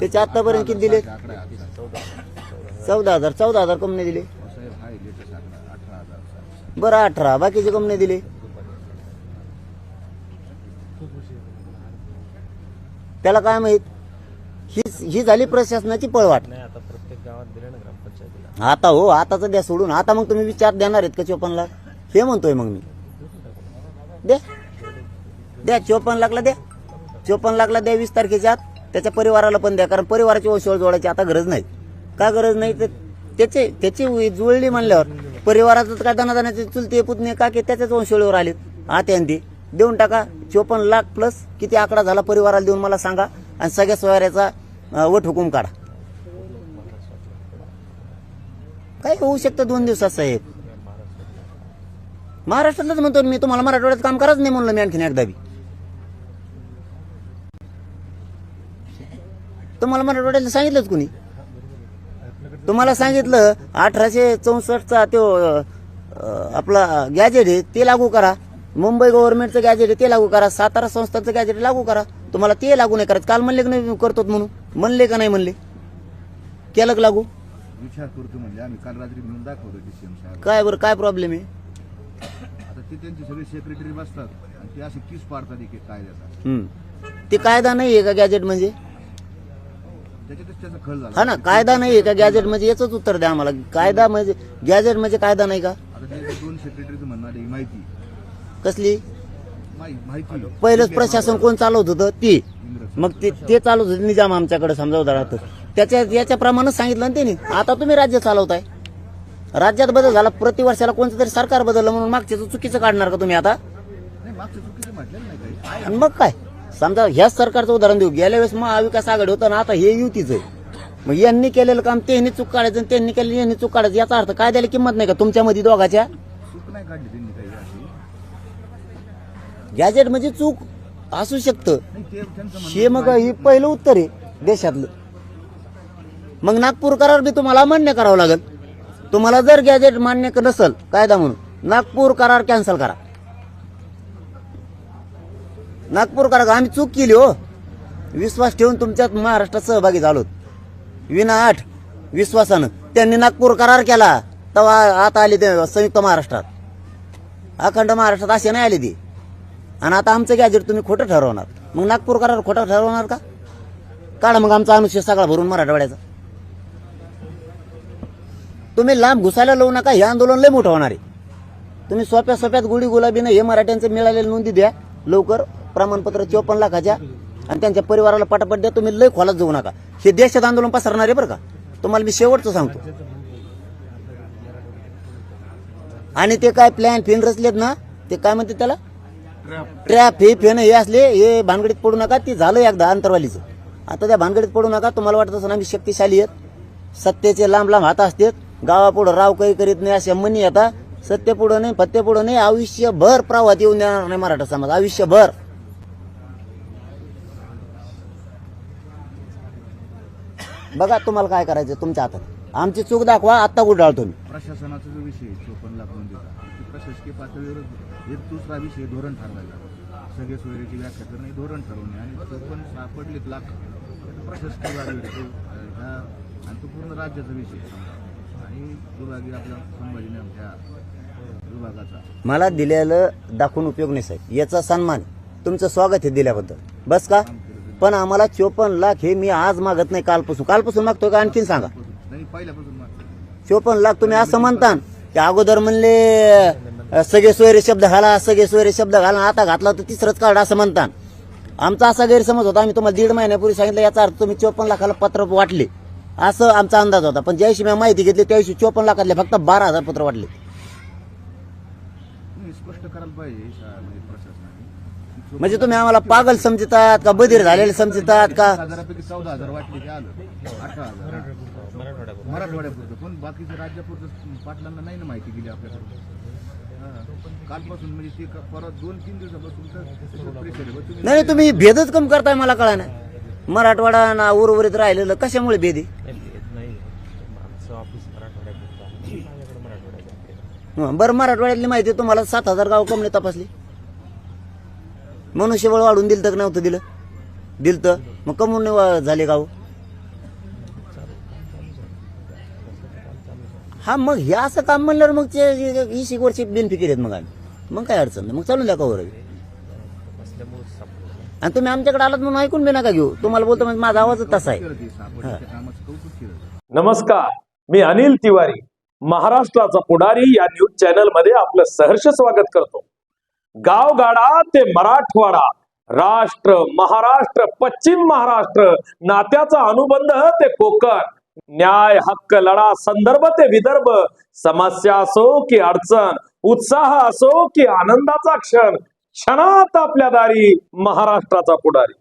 सेक्रेटरीचे आतापर्यंत किती दिले. चौदा हजार चौदा हजार कंपनी दिले. बरं अठरा. बाकीचे कंपनी दिले. त्याला काय माहीत? ही ही झाली प्रशासनाची पळवाट. आता हो आताच द्या सोडून. आता मग तुम्ही विचार देणार आहेत का चोपन्न लाख हे म्हणतोय मग मी. द्या. द्या चोपन्न लाखला द्या. चोपन्न लाखला द्या वीस तारखेच्या आत. त्याच्या परिवाराला पण द्या कारण परिवाराची ओळख जोडायची आता गरज नाही. का गरज नाही? तर त्याचे त्याची जुळली म्हणल्यावर परिवाराचं काय दानादानाचे चुलते पुतणे काके त्याच्याच वंशोळीवर आले आत्यान ते देऊन टाका. चोपन्न लाख प्लस किती आकडा झाला परिवाराला देऊन मला सांगा. आणि सगळ्या सोयऱ्याचा वट हुकूम काढा. काय होऊ शकतं दोन दिवसात साहेब? महाराष्ट्रातच म्हणतो मी तुम्हाला मराठवाड्यात काम करायचं नाही म्हणलं मी आणखीन एकदा बी. तुम्हाला मराठवाड्याला सांगितलंच कुणी? तुम्हाला सांगितलं अठराशे चौसष्टचा तो आपला गॅजेट आहे ते लागू करा. मुंबई गव्हर्नमेंटचं गॅजेट आहे ते लागू करा. सातारा संस्थांचं गॅजेट लागू करा. तुम्हाला ते लागू नाही करायचं काल म्हणले की नाही करतो म्हणून? म्हणले का नाही म्हणले? केलं का लागू? विचार करतो म्हणजे आम्ही. काल रात्री घेऊन दाखवतो साहेब. काय बरं काय प्रॉब्लेम आहे? आता ते त्यांचे सगळे सेक्रेटरी बसतात. आणि ते असे किस पाडतात एक एक कायद्याचा. हम्म. ते कायदा नाही आहे का गॅजेट म्हणजे त्याच्यातच त्याचा खळ झाला हा ना कायदा नाही आहे का? गॅजेट म्हणजे याच उत्तर द्या आम्हाला. कायदा म्हणजे गॅजेट म्हणजे कायदा नाही का? दोन सेक्रेटरीचं म्हणणं आहे माहिती. कसली? माहिती. पहिलंच प्रशासन कोण चालवत होतं? ती. मग ते ते चालवत होते. निजाम आमच्याकडे समजा उदाहरणार्थ त्याच्या याच्याप्रमाणेच सांगितलं ना त्यांनी. आता तुम्ही राज्य चालवताय. राज्यात बदल झाला. प्रति वर्षाला कोणतं तरी सरकार बदललं म्हणून मागच्याचं चुकीचं काढणार का तुम्ही आता? मग काय? समजा ह्याच सरकारचं उदाहरण देऊ. गेल्या वेळेस महाविकास आघाडी होतं ना आता हे युतीच आहे. मग यांनी केलेलं काम त्यांनी चूक काढायचं आणि त्यांनी केलेलं यांनी चूक काढायचं याचा अर्थ काय द्यायला किंमत नाही का तुमच्यामध्ये दोघाच्या? गॅजेट म्हणजे चूक असू शकतं. हे मग हे पहिलं उत्तर आहे देशातलं. मग नागपूर करार बी तुम्हाला मान्य करावं लागेल. तुम्हाला जर गॅजेट मान्य नसेल कायदा म्हणून नागपूर करार कॅन्सल करा. नागपूर आम्ही चूक केली हो. विश्वास ठेवून तुमच्यात महाराष्ट्रात सहभागी झालो. विना आठ विश्वासानं त्यांनी नागपूर करार केला. तेव्हा आता आले ते संयुक्त महाराष्ट्रात. अखंड महाराष्ट्रात असे नाही आले ते. आणि आता आमचं गॅजेट तुम्ही खोटं ठरवणार. मग नागपूर करार खोटं ठरवणार का? काढा मग आमचा अनुशय सगळा भरून मराठवाड्याचा. तुम्ही लांब घुसायला लावू नका हे आंदोलन लय मोठं होणार आहे. तुम्ही सोप्या सोप्यात गुढी गुलाबीनं हे मराठ्यांचं मिळालेलं नोंदी द्या लवकर. प्रमाणपत्र चोपन्न लाखाच्या आणि त्यांच्या परिवाराला पटापट द्या तुम्ही लय खोलात जाऊ नका. हे देशात आंदोलन पसरणार आहे बरं का? तुम्हाला मी शेवटचं सांगतो. आणि ते काय प्लॅन फिन रचलेत ना? ते काय म्हणते त्याला? ट्रॅप हे फेन हे असले हे भानगडीत पडू नका ते झालं एकदा अंतरवालीचं. आता त्या भानगडीत पडू नका तुम्हाला वाटत असं आम्ही शक्तिशाली आहेत. सत्तेचे लांब लांब हात असतात. गावापुढं राव काही करीत नाही अशा मनी आता. सत्य पुढं नाही फत्ते पुढं नाही आयुष्यभर प्रवाहात येऊन देणार नाही मराठा समाज आयुष्यभर. बघा तुम्हाला काय करायचं तुमच्या हातात. आमची चूक दाखवा आत्ता गुडाळतो मी. प्रशासनाचा जो विषय आहे, चोपन्न लाख नोंदीचा ती प्रशासकीय पातळीवर एक दुसरा विषय धोरण ठरवायचा सगळे सोयरीची व्याख्या करणे हे धोरण ठरवणे आणि चोपन्न सापडलेत लाख. प्रशासकीय बाजू आहे. तो, अं, ह्या आणि तो पूर्ण राज्याचा विषय आहे. आणि विभागीय आपल्या संभाजीने आमच्या विभागाचा. मला दिलेलं दाखवून उपयोग नाही साहेब. याचा सन्मान. तुमचं स्वागत आहे दिल्याबद्दल. बस का? पण आम्हाला चोपन्न लाख हे मी आज मागत नाही कालपासून. कालपासून मागतोय का आणखीन सांगा? नाही पहिल्यापासून चोपन्न लाख तुम्ही असं म्हणता की अगोदर म्हणले अं, सगळे सोयरे शब्द घाला सगळे सोयरे शब्द घाला आता घातला तर तिसरंच कार्ड असं म्हणता आमचा असा गैरसमज होता आम्ही तुम्हाला दीड महिन्यापूर्वी सांगितलं याचा अर्थ तुम्ही चोपन्न लाखाला पत्र वाटले. असं आमचा अंदाज होता पण ज्याविषयी मी माहिती घेतली त्याविषयी चोपन्न लाखातले फक्त बारा हजार पत्र वाटले. तुम्ही स्पष्ट करायला पाहिजे म्हणजे तुम्ही आम्हाला पागल समजतात का बधीर झालेले समजतात का दहा हजारापैकी चौदा हजार वाटले ते आलं अठरा हजार मराठवाड्यात मराठवाड्यापुरतं पण बाकीचं राज्यापुरतं पाटलांना नाही ना माहिती दिली आपल्याकडे हा. कालपासून म्हणजे ते का- परत दोन तीन दिवसापासून तर त्याच्यात प्रेशर आहे. बा तुम्ही नाही तुम्ही भेदच कम करताय मला कळा नाही मराठवाडा ना उर्वरित राहिलेलं कशामुळे भेद आहे? नाही येत नाही आमचं ऑफिस मराठवाड्यात आहे. माझ्याकडे मराठवाड्यात आहे. बरं मराठवाड्यातली माहिती आहे तुम्हाला सात हजार गाव कमले तपासली मनुष्यबळ वाढून दिलं तर नव्हतं दिलं. दिलं तर मग कमून झाले गाव. हा मग हे असं काम म्हणल्यावर मग ते वीस एक वर्ष बेनिफिकीर आहेत मग आम्ही. मग काय अडचण नाही. मग चालून द्या कवर. आणि तुम्ही आमच्याकडे आलात म्हणून ऐकून बी नका घेऊ. तुम्हाला बोलतो म्हणजे माझा आवाज तसा आहे. नमस्कार. मी अनिल तिवारी महाराष्ट्राचा पुढारी या न्यूज चॅनलमध्ये आपलं सहर्ष स्वागत करतो. गावगाडा ते मराठवाडा. राष्ट्र महाराष्ट्र पश्चिम महाराष्ट्र नात्याचा अनुबंध ते कोकण. न्याय हक्क लढा संदर्भ ते विदर्भ. समस्या असो की अडचण उत्साह असो की आनंदाचा क्षण क्षणात आपल्या दारी महाराष्ट्राचा पुढारी.